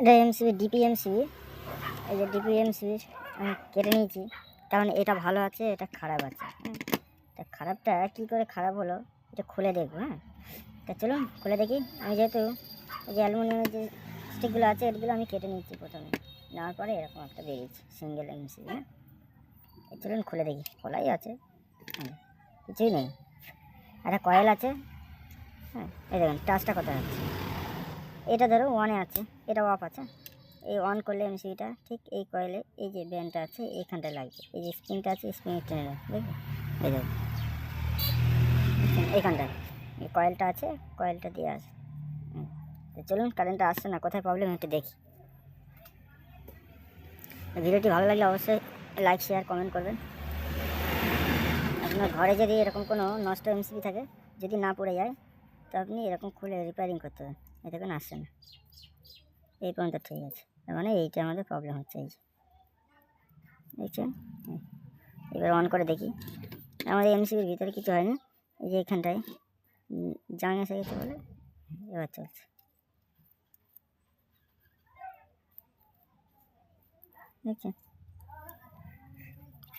এটা এমসিবি ডিপিএমসিবি এই যে ডিপিএমসিবির আমি কেটে নিয়েছি। কারণ এটা ভালো আছে, এটা খারাপ আছে। তা খারাপটা কী করে খারাপ হলো, এটা খুলে দেখব হ্যাঁ। তা চলুন খুলে দেখি। আমি যেহেতু এই যে অ্যালুমিনিয়ামের যে স্টিকগুলো আছে, এগুলো আমি কেটে নিচ্ছি প্রথমে। নেওয়ার পরে এরকম একটা বেরিয়েছে সিঙ্গেল এমসিবি হ্যাঁ। চলুন, খুলে দেখি। খোলাই আছে। কিছুই নেই। একটা কয়েল আছে হ্যাঁ। এই দেখুন টাচটা কত আছে এটা ধরো ওয়ানে আছে, এটা অফ আছে। এই অন করলে এমসিবিটা ঠিক এই কয়েলে এই যে ব্যান্ডটা আছে এইখানটায় লাগবে এই যে স্প্রিংটা আছে স্প্রিংয়ের টেনে দেখবে? এই দেখো। এইখানটায় এই কয়েলটা আছে কয়েলটা দিয়ে আছে চলুন কারেন্টটা আসছে না, কোথায় প্রবলেম একটু দেখি। ভিডিওটি ভালো লাগলে অবশ্যই লাইক শেয়ার কমেন্ট করবেন। আপনার ঘরে যদি এরকম কোনো নষ্ট এমসিবি থাকে, যদি না পড়ে যায় তো আপনি এরকম খুলে রিপেয়ারিং করতে পারেন এ কোনো আসছে না। এই পর্যন্ত ঠিক আছে। মানে এইটা আমাদের প্রবলেম হচ্ছে, এই যে। দেখছেন। এবার অন করে দেখি। আমাদের এমসিবির ভিতরে কিছু হয় না। এই যে এখানটায় জাং এসে গেছে বলে, এবার চলছে। দেখছেন?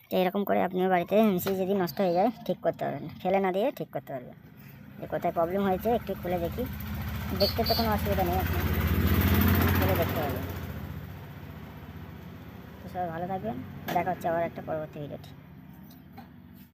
তো এরকম করে আপনিও বাড়িতে এমসি যদি নষ্ট হয়ে যায়, ঠিক করতে পারবেন ফেলে না দিয়ে ঠিক করতে পারবেন। যে কোথায় প্রবলেম হয়েছে একটু খুলে দেখি। দেখতে তো কোনো অসুবিধা নেই। খুলে দেখতে হবে। তো সবাই ভালো থাকবেন। দেখা হচ্ছে আবার একটা পরবর্তী ভিডিওটি